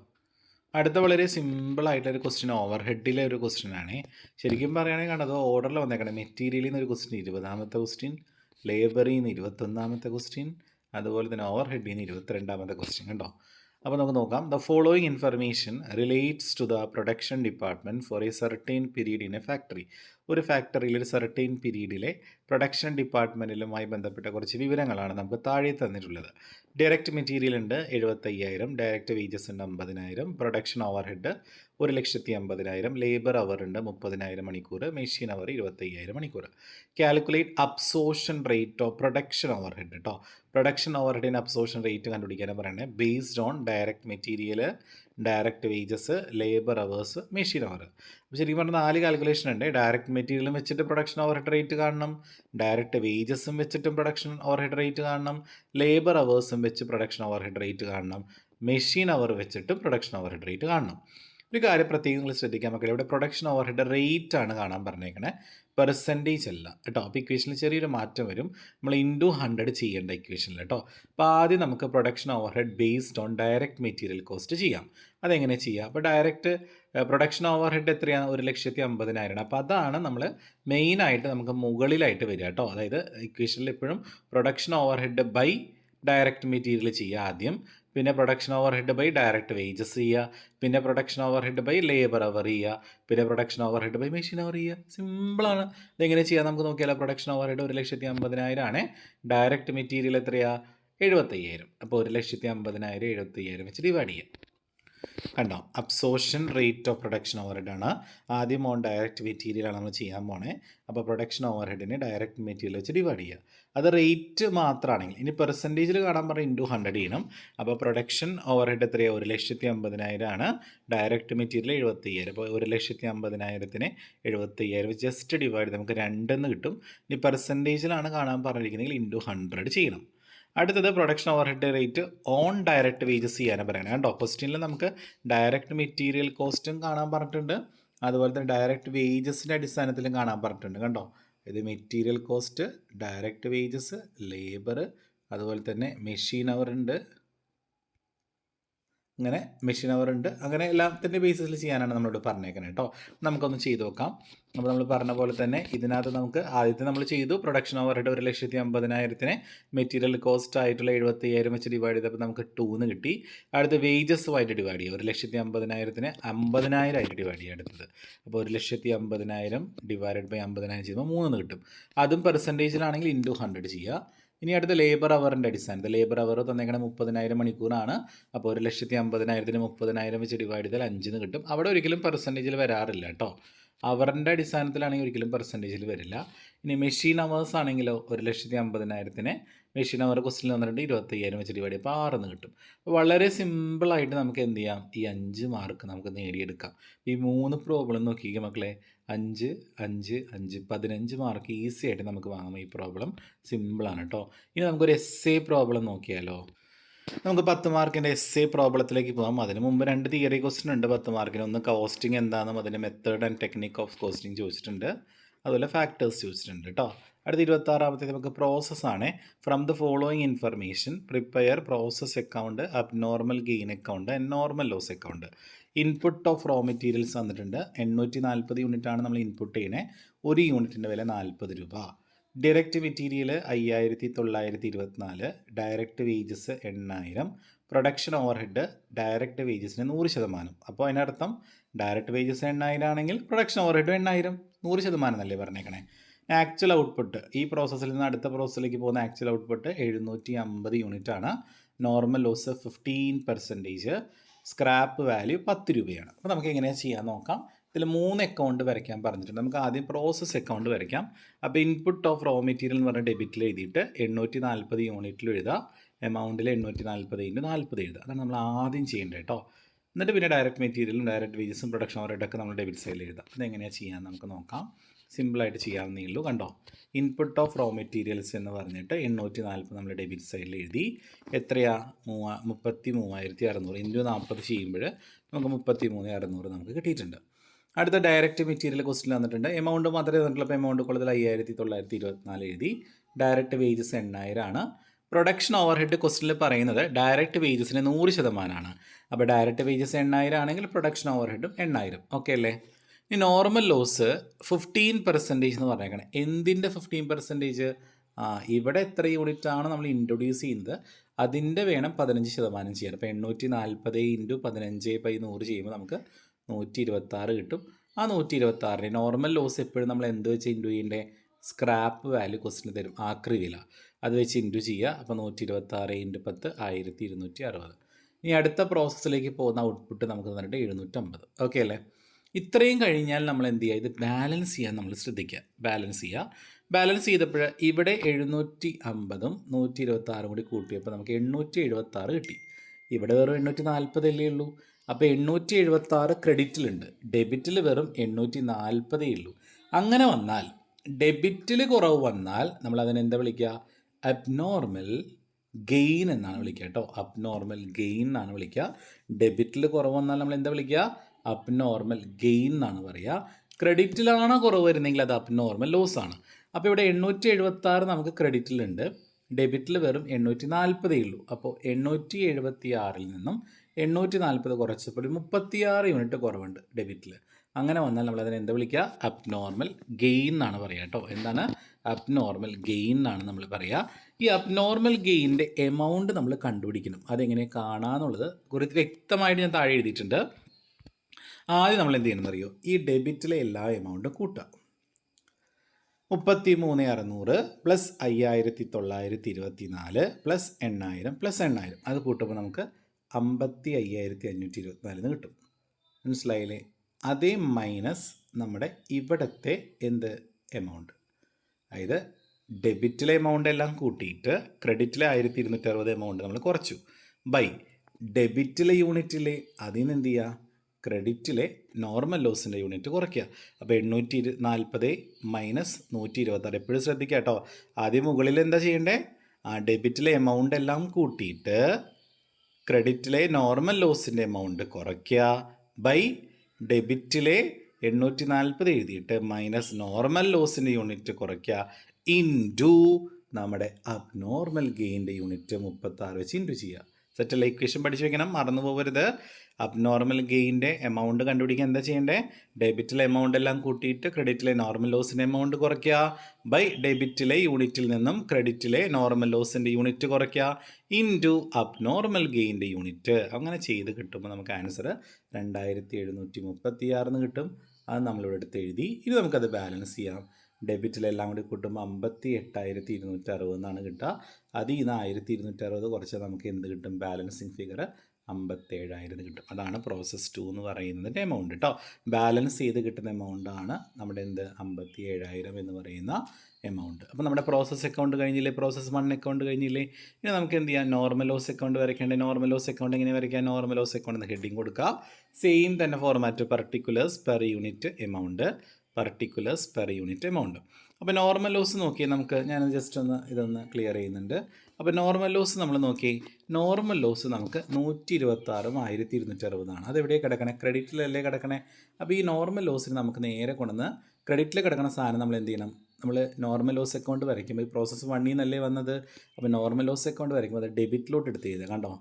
അടുത്ത വളരെ സിമ്പിളായിട്ടൊരു ക്വസ്റ്റ്യൻ ഓവർ ഹെഡിലെ ഒരു ക്വസ്റ്റ്യൻ ആണ്. ശരിക്കും പറയുകയാണെങ്കിൽ കണ്ടത് ഓർഡറിൽ വന്നേക്കണം. മെറ്റീരിയലിൽ നിന്ന് ഒരു ക്വസ്റ്റ്യൻ ഇരുപതാമത്തെ ക്വസ്റ്റ്യൻ ലേബറിൽ നിന്ന് ഇരുപത്തൊന്നാമത്തെ ക്വസ്റ്റ്യൻ അതുപോലെ തന്നെ ഓവർ ഹെഡിൽ നിന്ന് ഇരുപത്തിരണ്ടാമത്തെ ക്വസ്റ്റ്യൻ കണ്ടോ. അപ്പോൾ നമുക്ക് നോക്കാം. The following information relates to the production department for a certain period in a factory ഒരു ഫാക്ടറിയിൽ ഒരു സർട്ടൈൻ പീരീഡിലെ പ്രൊഡക്ഷൻ ഡിപ്പാർട്ട്മെന്റിലുമായി ബന്ധപ്പെട്ട കുറച്ച് വിവരങ്ങളാണ് നമുക്ക് താഴെ തന്നിട്ടുള്ളത്. ഡയറക്റ്റ് മെറ്റീരിയൽ ഉണ്ട് എഴുപത്തയ്യായിരം ഡയറക്റ്റ് വേജസ് ഉണ്ട് അമ്പതിനായിരം പ്രൊഡക്ഷൻ ഓവർ ഹെഡ് ഒരു ലക്ഷത്തി അമ്പതിനായിരം ലേബർ അവർ ഉണ്ട് മുപ്പതിനായിരം മണിക്കൂർ മെഷീൻ അവർ ഇരുപത്തയ്യായിരം മണിക്കൂർ. Calculate absorption rate of production overhead കേട്ടോ പ്രൊഡക്ഷൻ ഓവർ ഹെഡിന്റെ അബ്സോർഷൻ റേറ്റ് കണ്ടുപിടിക്കാനാണ് പറയുന്നത്. Based on direct material direct wages labour hours machine hour അപ്പോൾ ശരിക്കും പറഞ്ഞാൽ നാല് കാൽക്കുലേഷൻ ഉണ്ട്. ഡയറക്റ്റ് മെറ്റീരിയലും വെച്ചിട്ട് പ്രൊഡക്ഷൻ ഓവർ ഹെഡ് റേറ്റ് കാണണം. ഡയറക്റ്റ് വേജസും വെച്ചിട്ടും പ്രൊഡക്ഷൻ ഓവർ ഹെഡ് റേറ്റ് കാണണം. ലേബർ അവേഴ്സും വെച്ച് പ്രൊഡക്ഷൻ ഓവർ ഹെഡ് റേറ്റ് കാണണം. മെഷീൻ അവർ വെച്ചിട്ടും പ്രൊഡക്ഷൻ ഓവർ ഹെഡ് റേറ്റ് കാണണം. ഒരു കാര്യം പ്രത്യേകം നിങ്ങൾ ശ്രദ്ധിക്കാൻ മക്കളെ ഇവിടെ പ്രൊഡക്ഷൻ ഓവർ ഹെഡ് റേറ്റ് ആണ് കാണാൻ പറഞ്ഞേക്കണേ. പെർസെന്റേജ് അല്ല കേട്ടോ. അപ്പോൾ ഇക്വേഷനിൽ ചെറിയൊരു മാറ്റം വരും. നമ്മൾ ഇന്റു ഹൺഡ്രഡ് ചെയ്യേണ്ട ഇക്വേഷനിൽ കേട്ടോ. അപ്പോൾ ആദ്യം നമുക്ക് production overhead based on direct material cost ചെയ്യാം. അതെങ്ങനെ ചെയ്യാം? അപ്പോൾ ഡയറക്റ്റ് പ്രൊഡക്ഷൻ ഓവർ ഹെഡ് എത്രയാണ്? ഒരു ലക്ഷത്തി അമ്പതിനായിരം അപ്പോൾ അതാണ് നമ്മൾ മെയിനായിട്ട് നമുക്ക് മുകളിലായിട്ട് വരിക കേട്ടോ. അതായത് ഇക്വേഷനിൽ എപ്പോഴും production overhead by direct material ചെയ്യുക ആദ്യം. പിന്നെ production overhead by direct wages ചെയ്യുക പിന്നെ production overhead by labour hour ചെയ്യുക പിന്നെ production overhead by machine hour ചെയ്യുക സിമ്പിളാണ് ഇതെങ്ങനെ ചെയ്യാം? നമുക്ക് നോക്കിയാലോ പ്രൊഡക്ഷൻ ഓവർ ഹെഡ് ഒരു ലക്ഷത്തി അമ്പതിനായിരം ആണ്. ഡയറക്റ്റ് മെറ്റീരിയൽ എത്രയാണ് എഴുപത്തയ്യായിരം. അപ്പോൾ ഒരു ലക്ഷത്തി അമ്പതിനായിരം എഴുപത്തയ്യായിരം വെച്ച് ഡിവൈഡ് ചെയ്യാം. കണ്ടോ? Absorption rate of production overhead ആണ്. ആദ്യം ഓൺ ഡയറക്റ്റ് മെറ്റീരിയലാണ് നമ്മൾ ചെയ്യാൻ പോണേ. അപ്പോൾ പ്രൊഡക്ഷൻ ഓവർ ഹെഡിനെ ഡയറക്റ്റ് മെറ്റീരിയൽ വെച്ച് ഡിവൈഡ് ചെയ്യുക. അത് റേറ്റ് മാത്രമാണെങ്കിൽ ഇനി പെർസെന്റേജിൽ കാണാൻ പറഞ്ഞാൽ ഇന്റു ഹൺഡ്രഡ് ചെയ്യണം അപ്പോൾ പ്രൊഡക്ഷൻ ഓവർ ഹെഡ് എത്രയാണ് ഒരു ലക്ഷത്തി അമ്പതിനായിരമാണ് ഡയറക്റ്റ് മെറ്റീരിയൽ എഴുപത്തയ്യായിരം. അപ്പോൾ ഒരു ലക്ഷത്തി അമ്പതിനായിരത്തിന് എഴുപത്തയ്യായിരം. ജസ്റ്റ് ഡിവൈഡ് നമുക്ക് രണ്ടെന്ന് കിട്ടും. ഇനി പെർസെന്റേജിലാണ് കാണാൻ പറഞ്ഞിരിക്കുന്നതെങ്കിൽ ഇന്റു ഹൺഡ്രഡ് ചെയ്യണം. അടുത്തത് production overhead rate on direct wages ചെയ്യാനാണ് പറയുന്നത് കേട്ടോ ക്വസ്റ്റ്യനിൽ നമുക്ക് ഡയറക്റ്റ് മെറ്റീരിയൽ കോസ്റ്റും കാണാൻ പറഞ്ഞിട്ടുണ്ട്. അതുപോലെ തന്നെ ഡയറക്റ്റ് വേജസിന്റെ അടിസ്ഥാനത്തിലും കാണാൻ പറഞ്ഞിട്ടുണ്ട്. കണ്ടോ? ഇത് material cost direct wages labour അതുപോലെ തന്നെ മെഷീൻ അവർ ഉണ്ട്. അങ്ങനെ മെഷീൻ അവർ ഉണ്ട്. അങ്ങനെ എല്ലാത്തിന്റെ ബേസിസിൽ ചെയ്യാനാണ് നമ്മളോട് പറഞ്ഞേക്കുന്നത് കേട്ടോ നമുക്കൊന്ന് ചെയ്ത് നോക്കാം. അപ്പോൾ നമ്മൾ പറഞ്ഞ പോലെ തന്നെ ഇതിനകത്ത് നമുക്ക് ആദ്യത്തെ നമ്മൾ ചെയ്തു പ്രൊഡക്ഷൻ ഹെഡ് ഒരു ലക്ഷത്തി അമ്പതിനായിരത്തിന് മെറ്റീരിയൽ കോസ്റ്റ് ആയിട്ടുള്ള എഴുപത്തയ്യായിരം വെച്ച് ഡിവൈഡ് ചെയ്തപ്പോൾ നമുക്ക് ടൂന്ന് കിട്ടി. അടുത്ത ആയിട്ട് ഡിവൈഡ് ചെയ്യുക ഒരു ലക്ഷത്തി അമ്പതിനായിരത്തിന് അമ്പതിനായിരം ആയിട്ട് ഡിവൈഡ് ചെയ്യുക അടുത്തത്. അപ്പോൾ ഒരു ലക്ഷത്തി അമ്പതിനായിരം ഡിവൈഡഡ് ബൈ അമ്പതിനായിരം ചെയ്യുമ്പോൾ മൂന്ന് കിട്ടും. അതും പെർസെന്റേജിലാണെങ്കിൽ ഇന്റു ഹൺഡ്രഡ് ചെയ്യുക ഇനി അടുത്ത ലേബർ അവറിന്റെ അടിസ്ഥാനത്തിൽ ലേബർ അവർ തന്നേക്കണ മുപ്പതിനായിരം മണിക്കൂറാണ്. അപ്പോൾ ഒരു ലക്ഷത്തി അമ്പതിനായിരത്തിന് മുപ്പതിനായിരം വെച്ച് ഡിവൈഡ് ചെയ്താൽ അഞ്ചിന് കിട്ടും. അവിടെ ഒരിക്കലും പെർസെന്റേജിൽ വരാറില്ല കേട്ടോ. അവറിന്റെ അടിസ്ഥാനത്തിലാണെങ്കിൽ ഒരിക്കലും പെർസെന്റേജിൽ വരില്ല. ഇനി മെഷീൻ അവേഴ്സ് ആണെങ്കിലോ ഒരു ലക്ഷത്തി അമ്പതിനായിരത്തിന് മെഷീൻ അവർ ക്വസ്റ്റിൽ വന്നിട്ടുണ്ട് ഇരുപത്തയ്യായിരം വെച്ച് ഡിവൈഡ് ചെയ്യുമ്പോൾ ആറെന്ന് കിട്ടും. അപ്പോൾ വളരെ സിമ്പിളായിട്ട് നമുക്ക് എന്ത് ചെയ്യാം? ഈ അഞ്ച് മാർക്ക് നമുക്ക് നേടിയെടുക്കാം. ഈ മൂന്ന് പ്രോബ്ലം നോക്കിക്കുക മക്കളെ. അഞ്ച് അഞ്ച് അഞ്ച് പതിനഞ്ച് മാർക്ക് ഈസി ആയിട്ട് നമുക്ക് വാങ്ങാം ഈ പ്രോബ്ലം സിമ്പിളാണ് കേട്ടോ ഇനി നമുക്കൊരു എസ് എ പ്രോബ്ലം നോക്കിയാലോ. നമുക്ക് പത്ത് മാർക്കിന്റെ എസ് എ പ്രോബ്ലത്തിലേക്ക് പോകാം. അതിന് മുമ്പ് രണ്ട് തിയറി ക്വസ്റ്റ്യൻ ഉണ്ട് പത്ത് മാർക്കിന് ഒന്ന് കോസ്റ്റിംഗ് എന്താണെന്നും അതിന്റെ method and technique of costing ചോദിച്ചിട്ടുണ്ട്. അതുപോലെ ഫാക്ടേഴ്സ് ചോദിച്ചിട്ടുണ്ട് കേട്ടോ അടുത്ത ഇരുപത്താറാമത്തേത് നമുക്ക് പ്രോസസ്സാണ് from the following information prepare process account abnormal gain account normal loss account input of raw materials തന്നിട്ടുണ്ട് എണ്ണൂറ്റി നാൽപ്പത് യൂണിറ്റാണ് നമ്മൾ ഇൻപുട്ട് ചെയ്യുന്നത് ഒരു യൂണിറ്റിന്റെ വില നാൽപ്പത് രൂപ. ഡയറക്റ്റ് മെറ്റീരിയൽ അയ്യായിരത്തി തൊള്ളായിരത്തി ഇരുപത്തിനാല്. ഡയറക്റ്റ് വേജസ് എണ്ണായിരം. പ്രൊഡക്ഷൻ ഓവർ ഹെഡ് ഡയറക്റ്റ് വേജസിന് നൂറ് ശതമാനം. അപ്പോൾ അതിനർത്ഥം ഡയറക്റ്റ് വേജസ് എണ്ണായിരം ആണെങ്കിൽ പ്രൊഡക്ഷൻ ഓവർ ഹെഡ് എണ്ണായിരം നൂറ് ശതമാനം എന്നല്ലേ പറഞ്ഞേക്കണേ. ആക്ച്വൽ ഔട്ട്പുട്ട് ഈ പ്രോസസ്സിൽ നിന്ന് അടുത്ത പ്രോസസ്സിലേക്ക് പോകുന്ന ആക്ച്വൽ ഔട്ട്പുട്ട് എഴുന്നൂറ്റി അമ്പത് യൂണിറ്റ് ആണ് normal loss fifteen percentage scrap value പത്ത് രൂപയാണ്. അപ്പോൾ നമുക്ക് എങ്ങനെയാണ് ചെയ്യാൻ നോക്കാം. ഇതിൽ മൂന്ന് അക്കൗണ്ട് വരയ്ക്കാൻ പറഞ്ഞിട്ടുണ്ട്. നമുക്ക് ആദ്യം പ്രോസസ് അക്കൗണ്ട് വരയ്ക്കാം. അപ്പോൾ ഇൻപുട്ട് ഓഫ് റോ മെറ്റീരിയൽ എന്ന് പറഞ്ഞ ഡെബിറ്റിൽ എഴുതിയിട്ട് എണ്ണൂറ്റി നാൽപ്പത് യൂണിറ്റിൽ എഴുതുക എമൗണ്ടിൽ എണ്ണൂറ്റി നാൽപ്പത് ഇന്റു നാൽപ്പത് എഴുതുക. അതാണ് നമ്മൾ ആദ്യം ചെയ്യേണ്ടത് കേട്ടോ എന്നിട്ട് പിന്നെ ഡയറക്റ്റ് മെറ്റീരിയലും ഡയറക്റ്റ് വേജസും പ്രൊഡക്ഷൻ ഓവറേഡൊക്കെ നമ്മൾ ഡെബിറ്റ് സൈഡിൽ എഴുതാം. അതെങ്ങനെയാണ് ചെയ്യാൻ നമുക്ക് നോക്കാം. സിമ്പിളായിട്ട് ചെയ്യാവുന്നേ ഉള്ളൂ. കണ്ടോ? ഇൻപുട്ട് ഓഫ് റോ മെറ്റീരിയൽസ് എന്ന് പറഞ്ഞിട്ട് എണ്ണൂറ്റി നാൽപ്പത് നമ്മൾ ഡെബിറ്റ് സൈഡിൽ എഴുതി. എത്രയാ? മൂവാ മുപ്പത്തി മൂവായിരത്തി അറുന്നൂറ് ഇന്റു നാൽപ്പത് ചെയ്യുമ്പോൾ നമുക്ക് മുപ്പത്തി മൂന്ന് അറുന്നൂറ് നമുക്ക് കിട്ടിയിട്ടുണ്ട്. അടുത്ത ഡയറക്റ്റ് മെറ്റീരിയൽ ക്വസ്റ്റിൽ വന്നിട്ടുണ്ട്. എമൗണ്ട് മാത്രമേ തന്നിട്ടുള്ളൂ അപ്പോൾ എമൗണ്ട് കൂടുതൽ അയ്യായിരത്തി തൊള്ളായിരത്തി ഇരുപത്തിനാല് എഴുതി. ഡയറക്റ്റ് വേജസ് എണ്ണായിരം ആണ്. പ്രൊഡക്ഷൻ ഓവർ ഹെഡ് ക്വസ്റ്റിൽ പറയുന്നത് ഡയറക്റ്റ് വേജസിന് നൂറ് ശതമാനമാണ് അപ്പോൾ ഡയറക്റ്റ് വേജസ് എണ്ണായിരം ആണെങ്കിൽ പ്രൊഡക്ഷൻ ഓവർ ഹെഡും എണ്ണായിരം. ഓക്കെ അല്ലേ? ഇനി നോർമൽ ലോസ് ഫിഫ്റ്റീൻ പെർസെന്റേജ് എന്ന് പറഞ്ഞേക്കണേ. എന്തിന്റെ ഫിഫ്റ്റീൻ പെർസെന്റേജ് ഇവിടെ എത്ര യൂണിറ്റ് ആണ് നമ്മൾ ഇൻട്രൊഡ്യൂസ് ചെയ്യുന്നത്? അതിന്റെ വേണം പതിനഞ്ച് ശതമാനം ചെയ്യാൻ. അപ്പോൾ എണ്ണൂറ്റി നാൽപ്പത് ഇന്റു പതിനഞ്ച് ബൈ നൂറ് ചെയ്യുമ്പോൾ നമുക്ക് നൂറ്റി ഇരുപത്താറ് കിട്ടും. ആ നൂറ്റി ഇരുപത്താറിന് നോർമൽ ലോസ് എപ്പോഴും നമ്മൾ എന്ത് വെച്ച് ഇന്റു ചെയ്യേണ്ടേ? സ്ക്രാപ്പ് വാല്യൂ ക്വസ്റ്റിന് തരും. ആക്രി വില അത് വെച്ച് ഇന്റു ചെയ്യുക. അപ്പോൾ നൂറ്റി ഇരുപത്തി ആറ് ഇന്റു പത്ത് ആയിരത്തി ഇരുന്നൂറ്റി അറുപത് ഇനി അടുത്ത പ്രോസസ്സിലേക്ക് പോകുന്ന ഔട്ട്പുട്ട് നമുക്ക് തന്നിട്ട് എഴുന്നൂറ്റമ്പത്. ഓക്കെ അല്ലേ? ഇത്രയും കഴിഞ്ഞാൽ നമ്മൾ എന്ത് ചെയ്യുക? ഇത് ബാലൻസ് ചെയ്യാൻ നമ്മൾ ശ്രദ്ധിക്കുക. ബാലൻസ് ചെയ്യുക. ബാലൻസ് ചെയ്തപ്പോൾ ഇവിടെ എഴുന്നൂറ്റി അമ്പതും നൂറ്റി ഇരുപത്തി ആറും കൂടി കൂട്ടിയപ്പോൾ നമുക്ക് എണ്ണൂറ്റി എഴുപത്തി ആറ് കിട്ടി. ഇവിടെ വെറും എണ്ണൂറ്റി നാൽപ്പതല്ലേ ഉള്ളൂ? അപ്പോൾ എണ്ണൂറ്റി എഴുപത്തി ആറ് ക്രെഡിറ്റിലുണ്ട്. ഡെബിറ്റിൽ വെറും എണ്ണൂറ്റി നാൽപ്പതേ ഉള്ളൂ. അങ്ങനെ വന്നാൽ ഡെബിറ്റിൽ കുറവ് വന്നാൽ നമ്മൾ അതിനെന്താ വിളിക്കുക? അബ്നോർമൽ ഗെയിൻ എന്നാണ് വിളിക്കുക കേട്ടോ. അബ്നോർമൽ ഗെയിൻ എന്നാണ് വിളിക്കുക. ഡെബിറ്റിൽ കുറവ് വന്നാൽ നമ്മൾ എന്താ വിളിക്കുക? അബ്നോർമൽ ഗെയിൻ എന്നാണ് പറയുക. ക്രെഡിറ്റിലാണ് കുറവ് വരുന്നെങ്കിൽ അത് അബ്നോർമൽ ലോസ് ആണ്. അപ്പോൾ ഇവിടെ എണ്ണൂറ്റി എഴുപത്തി ആറ് നമുക്ക് ക്രെഡിറ്റിലുണ്ട് ഡെബിറ്റിൽ വെറും എണ്ണൂറ്റി നാൽപ്പതേ ഉള്ളൂ. അപ്പോൾ എണ്ണൂറ്റി എഴുപത്തി ആറിൽ നിന്നും എണ്ണൂറ്റി നാൽപ്പത് കുറച്ചപ്പോൾ ഒരു മുപ്പത്തിയാറ് യൂണിറ്റ് കുറവുണ്ട് ഡെബിറ്റിൽ അങ്ങനെ വന്നാൽ നമ്മൾ അതിനെ എന്താ വിളിക്കുക? അബ്നോർമൽ ഗെയിൻ എന്നാണ് പറയുക കേട്ടോ. എന്താണ്? അബ്നോർമൽ ഗെയിൻ എന്നാണ് നമ്മൾ പറയുക. ഈ അബ്നോർമൽ ഗെയിനിന്റെ എമൗണ്ട് നമ്മൾ കണ്ടുപിടിക്കണം. അതെങ്ങനെ കാണാമെന്നുള്ളത് കുറച്ച് വ്യക്തമായിട്ട് ഞാൻ താഴെ എഴുതിയിട്ടുണ്ട്. ആദ്യം നമ്മൾ എന്ത് ചെയ്യണമെന്ന് അറിയോ? ഈ ഡെബിറ്റിലെ എല്ലാ എമൗണ്ടും കൂട്ടുക. മുപ്പത്തി മൂന്ന് അറുന്നൂറ് പ്ലസ് അയ്യായിരത്തി തൊള്ളായിരത്തി ഇരുപത്തി നാല് പ്ലസ് എണ്ണായിരം പ്ലസ് എണ്ണായിരം. അത് കൂട്ടുമ്പോൾ നമുക്ക് അമ്പത്തി അയ്യായിരത്തി അഞ്ഞൂറ്റി ഇരുപത്തിനാലിന് കിട്ടും. മനസ്സിലായില്ലേ? അതേ മൈനസ് നമ്മുടെ ഇവിടത്തെ എന്ത് എമൗണ്ട് അതായത് ഡെബിറ്റിലെ എമൗണ്ട് എല്ലാം കൂട്ടിയിട്ട് ക്രെഡിറ്റിലെ ആയിരത്തി ഇരുന്നൂറ്റി അറുപത് എമൗണ്ട് നമ്മൾ കുറച്ചു. ബൈ ഡെബിറ്റിലെ യൂണിറ്റിലെ അതിൽ നിന്ന് എന്ത് ചെയ്യുക ക്രെഡിറ്റിലെ നോർമൽ ലോസിന്റെ യൂണിറ്റ് കുറയ്ക്കുക. അപ്പോൾ എണ്ണൂറ്റി ഇരു നാൽപ്പത് മൈനസ് നൂറ്റി ഇരുപത്താറ് എപ്പോഴും ശ്രദ്ധിക്കുക കേട്ടോ. ആദ്യം മുകളിൽ എന്താ ചെയ്യേണ്ടേ? ആ ഡെബിറ്റിലെ എമൗണ്ട് എല്ലാം കൂട്ടിയിട്ട് ക്രെഡിറ്റിലെ നോർമൽ ലോസിന്റെ എമൗണ്ട് കുറയ്ക്കുക. ബൈ ഡെബിറ്റിലെ എണ്ണൂറ്റി നാൽപ്പത് എഴുതിയിട്ട് മൈനസ് നോർമൽ ലോസിന്റെ യൂണിറ്റ് കുറയ്ക്കുക. ഇൻ ടു നമ്മുടെ അബ്നോർമൽ ഗെയിന്റെ യൂണിറ്റ് മുപ്പത്താറ് വെച്ച് ഇന്റു ചെയ്യുക. സെറ്റ് ഇക്വേഷൻ പഠിച്ചു വെക്കണം. മറന്നു പോകരുത് അബ്നോർമൽ ഗെയിന്റെ എമൗണ്ട് കണ്ടുപിടിക്കാൻ എന്താ ചെയ്യേണ്ടത് ഡെബിറ്റിലെ എമൗണ്ട് എല്ലാം കൂട്ടിയിട്ട് ക്രെഡിറ്റിലെ നോർമൽ ലോസിന്റെ എമൗണ്ട് കുറയ്ക്കുക. ബൈ ഡെബിറ്റിലെ യൂണിറ്റിൽ നിന്നും ക്രെഡിറ്റിലെ നോർമൽ ലോസിന്റെ യൂണിറ്റ് കുറയ്ക്കുക. ഇന്റു അബ്നോർമൽ ഗെയിന്റെ യൂണിറ്റ് അങ്ങനെ ചെയ്ത് കിട്ടുമ്പോൾ നമുക്ക് ആൻസർ രണ്ടായിരത്തി എഴുന്നൂറ്റി മുപ്പത്തി ആറിന് കിട്ടും. അത് നമ്മളിവിടെ എടുത്ത് എഴുതി. ഇനി നമുക്കത് ബാലൻസ് ചെയ്യാം. ഡെബിറ്റിലെല്ലാം കൂടി കൂട്ടുമ്പോൾ അമ്പത്തി എട്ടായിരത്തി ഇരുന്നൂറ്റി അറുപത് കിട്ടുക. അതിൽ നിന്ന് ആയിരത്തി ഇരുന്നൂറ്റി അറുപത് കുറച്ച് നമുക്ക് എന്ത് കിട്ടും? ബാലൻസിങ് ഫിഗർ അമ്പത്തേഴായിരം കിട്ടും. അതാണ് പ്രോസസ് ടു എന്ന് പറയുന്നതിന്റെ എമൗണ്ട് കേട്ടോ ബാലൻസ് ചെയ്ത് കിട്ടുന്ന എമൗണ്ട് ആണ് നമ്മുടെ എന്ത്? അമ്പത്തി ഏഴായിരം എന്ന് പറയുന്ന എമൗണ്ട് അപ്പോൾ നമ്മുടെ പ്രോസസ് അക്കൗണ്ട് കഴിഞ്ഞില്ലേ? പ്രോസസ് വൺ അക്കൗണ്ട് കഴിഞ്ഞില്ലേ? ഇനി നമുക്ക് എന്ത് ചെയ്യാം? നോർമൽ ലോസ് അക്കൗണ്ട് വരയ്ക്കേണ്ടത് നോർമൽ ലോസ് അക്കൗണ്ട് എങ്ങനെ വരയ്ക്കാം? നോർമൽ ലോസ് അക്കൗണ്ട് എന്ന് ഹെഡിങ് കൊടുക്കുക സെയിം തന്നെ format particulars per unit amount particulars per unit amount അപ്പോൾ നോർമൽ ലോസ് നോക്കിയാൽ നമുക്ക്. ഞാൻ ജസ്റ്റ് ഒന്ന് ഇതൊന്ന് ക്ലിയർ ചെയ്യുന്നുണ്ട്. അപ്പോൾ നോർമൽ ലോസ് നമ്മൾ നോക്കി. നോർമൽ ലോസ് നമുക്ക് നൂറ്റി ഇരുപത്താറും ആയിരത്തി ഇരുന്നൂറ്റി അറുപതാണ് അതെവിടെയാണ് കിടക്കണേ? ക്രെഡിറ്റിലല്ലേ കിടക്കണേ അപ്പോൾ ഈ നോർമൽ ലോസിന് നമുക്ക് നേരെ കൊണ്ടുവന്ന് ക്രെഡിറ്റിൽ കിടക്കുന്ന സാധനം നമ്മൾ എന്ത് ചെയ്യണം? നമ്മൾ നോർമൽ ലോസ് അക്കൗണ്ട് വരയ്ക്കുമ്പോൾ ഈ പ്രോസസ്സ് വണ്ണിൽ നിന്നല്ലേ വന്നത്? അപ്പോൾ നോർമൽ ലോസ് അക്കൗണ്ട് വരയ്ക്കുമ്പോൾ അത് ഡെബിറ്റിലോട്ട് എടുത്ത് ചെയ്താൽ കണ്ടോ?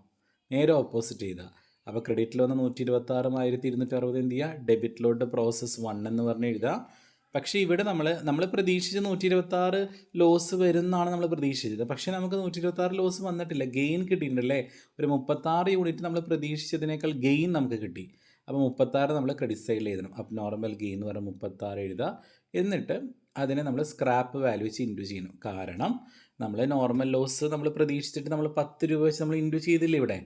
നേരെ ഓപ്പോസിറ്റ് ചെയ്താൽ അപ്പോൾ ക്രെഡിറ്റിൽ വന്ന നൂറ്റി ഇരുപത്താറും ആയിരത്തി ഇരുന്നൂറ്റി അറുപത് എന്ത് ചെയ്യുക? ഡെബിറ്റിലോട്ട് പ്രോസസ്സ് വൺ എന്ന് പറഞ്ഞ് എഴുതുക. പക്ഷേ ഇവിടെ നമ്മൾ നമ്മൾ പ്രതീക്ഷിച്ച നൂറ്റി ഇരുപത്താറ് ലോസ് വരുമെന്നാണ് നമ്മൾ പ്രതീക്ഷിച്ചത്. പക്ഷേ നമുക്ക് നൂറ്റി ഇരുപത്താറ് ലോസ് വന്നിട്ടില്ല. ഗെയിൻ കിട്ടിയിട്ടുണ്ടല്ലേ? ഒരു മുപ്പത്താറ് യൂണിറ്റ് നമ്മൾ പ്രതീക്ഷിച്ചതിനേക്കാൾ ഗെയിൻ നമുക്ക് കിട്ടി. അപ്പോൾ മുപ്പത്താറ് നമ്മൾ ക്രെഡിറ്റ് സൈഡിൽ എഴുതണം അപ്പ് നോർമൽ ഗെയിൻ എന്ന് പറഞ്ഞാൽ മുപ്പത്താറ് എഴുതുക. എന്നിട്ട് അതിനെ നമ്മൾ സ്ക്രാപ്പ് വാല്യൂ വെച്ച് ഇൻഡ്യൂ ചെയ്യണം കാരണം നമ്മൾ നോർമൽ ലോസ് നമ്മൾ പ്രതീക്ഷിച്ചിട്ട് നമ്മൾ പത്ത് രൂപ വെച്ച് നമ്മൾ ഇൻഡ്യൂ ചെയ്തില്ല ഇവിടെ?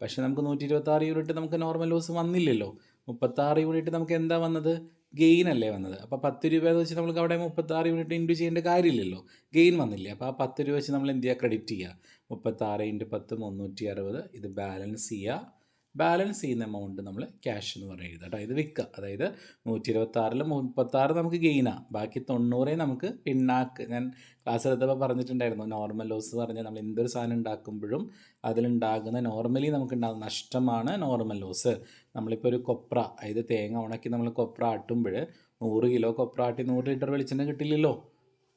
പക്ഷേ നമുക്ക് നൂറ്റി ഇരുപത്താറ് യൂണിറ്റ് നമുക്ക് നോർമൽ ലോസ് വന്നില്ലല്ലോ. മുപ്പത്താറ് യൂണിറ്റ് നമുക്ക് എന്താ വന്നത്? ഗെയിൻ അല്ലേ വന്നത്? അപ്പോൾ പത്ത് രൂപ വെച്ച് നമുക്ക് അവിടെ മുപ്പത്താറ് യൂണിറ്റ് ഇന്റു ചെയ്യേണ്ട കാര്യമില്ലല്ലോ. ഗെയിൻ വന്നില്ലേ? അപ്പോൾ ആ പത്ത് രൂപ വെച്ച് നമ്മൾ എന്ത് ചെയ്യുക ക്രെഡിറ്റ് ചെയ്യുക മുപ്പത്താറ് ഇന്റു പത്ത് മുന്നൂറ്റി അറുപത് ഇത് ബാലൻസ് ചെയ്യുക ബാലൻസ് ചെയ്യുന്ന എമൗണ്ട് നമ്മൾ ക്യാഷ് എന്ന് പറയുന്നത് കേട്ടോ ഇത് വിൽക്കുക അതായത് നൂറ്റി ഇരുപത്താറിൽ മുപ്പത്താറ് നമുക്ക് ഗെയിനാണ് ബാക്കി തൊണ്ണൂറേ നമുക്ക് പിന്നാക്ക് ഞാൻ ക്ലാസ് എടുത്തപ്പോൾ പറഞ്ഞിട്ടുണ്ടായിരുന്നു നോർമൽ ലോസ് പറഞ്ഞാൽ നമ്മൾ എന്തൊരു സാധനം ഉണ്ടാക്കുമ്പോഴും അതിലുണ്ടാകുന്ന നോർമലി നമുക്ക് ഉണ്ടാകുന്ന നഷ്ടമാണ് നോർമൽ ലോസ് നമ്മളിപ്പോൾ ഒരു കൊപ്ര അതായത് തേങ്ങ ഉണക്കി നമ്മൾ കൊപ്ര ആട്ടുമ്പോൾ നൂറ് കിലോ കൊപ്ര ആട്ടി നൂറ് ലിറ്റർ വെളിച്ചെണ്ണ കിട്ടില്ലല്ലോ.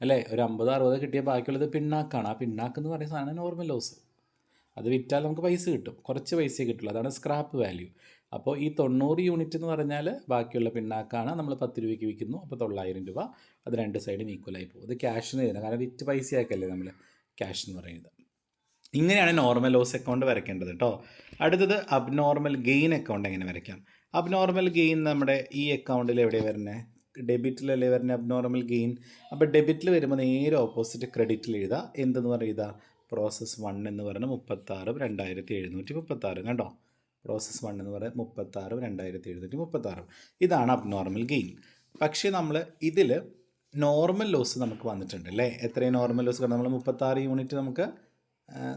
അല്ലേ? ഒരു അമ്പത് അറുപത് കിട്ടിയ ബാക്കിയുള്ളത് പിണ്ണാക്കാണ്. ആ പിണ്ണാക്ക് എന്ന് പറയുന്ന സാധനം നോർമൽ ലോസ് അത് വിറ്റാൽ നമുക്ക് പൈസ കിട്ടും. കുറച്ച് പൈസയെ കിട്ടുള്ളൂ. അതാണ് സ്ക്രാപ്പ് വാല്യൂ അപ്പോൾ ഈ തൊണ്ണൂറ് യൂണിറ്റ് എന്ന് പറഞ്ഞാൽ ബാക്കിയുള്ള പിണ്ണാക്കാണ് നമ്മൾ പത്ത് രൂപയ്ക്ക് വിൽക്കുന്നു. അപ്പോൾ തൊള്ളായിരം രൂപ അത് രണ്ട് സൈഡും ഈക്വലായി പോകും. ഇത് ക്യാഷിന് തരുന്നത് കാരണം വിറ്റ് പൈസയാക്കല്ലേ നമ്മൾ ക്യാഷ് എന്ന് പറയുന്നത്. ഇങ്ങനെയാണ് നോർമൽ ലോസ് അക്കൗണ്ട് വരയ്ക്കേണ്ടത് കേട്ടോ അടുത്തത് അബ്നോർമൽ ഗെയിൻ അക്കൗണ്ട് എങ്ങനെ വരയ്ക്കാം? അബ്നോർമൽ ഗെയിൻ നമ്മുടെ ഈ അക്കൗണ്ടിൽ എവിടെയാണ് വരുന്നത് ഡെബിറ്റിലല്ലേ വരുന്നത് അബ്നോർമൽ ഗെയിൻ അപ്പോൾ ഡെബിറ്റിൽ വരുമ്പോൾ നേരെ ഓപ്പോസിറ്റ് ക്രെഡിറ്റിൽ എഴുതുക. എന്തെന്ന് പറയുക? പ്രോസസ് വൺ എന്ന് പറയുന്നത് മുപ്പത്താറും രണ്ടായിരത്തി എഴുന്നൂറ്റി മുപ്പത്താറും കണ്ടോ? പ്രോസസ് വൺ എന്ന് പറയുന്നത് മുപ്പത്താറും രണ്ടായിരത്തി എഴുന്നൂറ്റി മുപ്പത്താറും. ഇതാണ് അബ്നോർമൽ ഗെയിൻ പക്ഷേ നമ്മൾ ഇതിൽ നോർമൽ ലോസ് നമുക്ക് വന്നിട്ടുണ്ട് അല്ലേ? എത്രയും നോർമൽ ലോസ് കാരണം നമ്മൾ മുപ്പത്താറ് യൂണിറ്റ് നമുക്ക്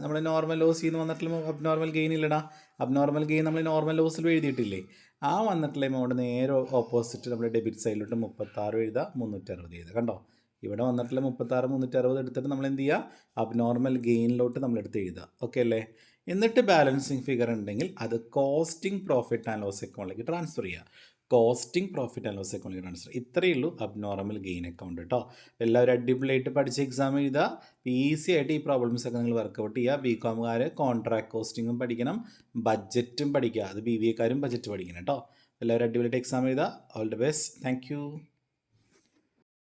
നമ്മൾ നോർമൽ ലോസ് എന്ന് വന്നിട്ടുള്ള അബ്നോർമൽ ഗെയിൻ ഇല്ലടാ. അബ്നോർമൽ ഗെയിൻ നമ്മൾ നോർമൽ ലോസിൽ എഴുതിയിട്ടില്ലേ? ആ വന്നിട്ടുള്ള എമൗണ്ട് നേരെ ഓപ്പോസിറ്റ് നമ്മൾ ഡെബിറ്റ് സൈഡിലോട്ട് മുപ്പത്താറ് എഴുതുക മുന്നൂറ്ററുപത് എഴുതുക കണ്ടോ? ഇവിടെ വന്നിട്ടുള്ള മുപ്പത്താറ് മുന്നൂറ്റി അറുപത് എടുത്തിട്ട് നമ്മൾ എന്ത് ചെയ്യുക? അബ്നോർമൽ ഗെയിനിലോട്ട് നമ്മൾ എടുത്ത് എഴുതുക. ഓക്കെ അല്ലേ? എന്നിട്ട് ബാലൻസിങ് ഫിഗർ ഉണ്ടെങ്കിൽ അത് കോസ്റ്റിംഗ് പ്രോഫിറ്റ് ആൻഡ് ലോസ് അക്കൗണ്ടിലേക്ക് ട്രാൻസ്ഫർ ചെയ്യുക. കോസ്റ്റിംഗ് പ്രോഫിറ്റ് ആൻഡ് ലോസ് അക്കൗണ്ടിലേക്ക് ട്രാൻസ്ഫർ ഇത്രയേ ഉള്ളൂ അബ്നോർമൽ ഗെയിൻ അക്കൗണ്ട് കേട്ടോ എല്ലാവരും അടിപൊളിയായിട്ട് പഠിച്ച് എക്സാം എഴുതുക. ഈസി ആയിട്ട് ഈ പ്രോബ്ലംസ് ഒക്കെ നിങ്ങൾ വർക്കൗട്ട് ചെയ്യുക. ബി കോമുകാർ കോൺട്രാക്ട് കോസ്റ്റിങ്ങും പഠിക്കണം. ബഡ്ജറ്റും പഠിക്കുക. അത് ബി ബി എക്കാരും ബഡ്ജറ്റ് പഠിക്കണം കേട്ടോ എല്ലാവരും അടിപൊളിയായിട്ട് എക്സാം എഴുതുക. All the best thank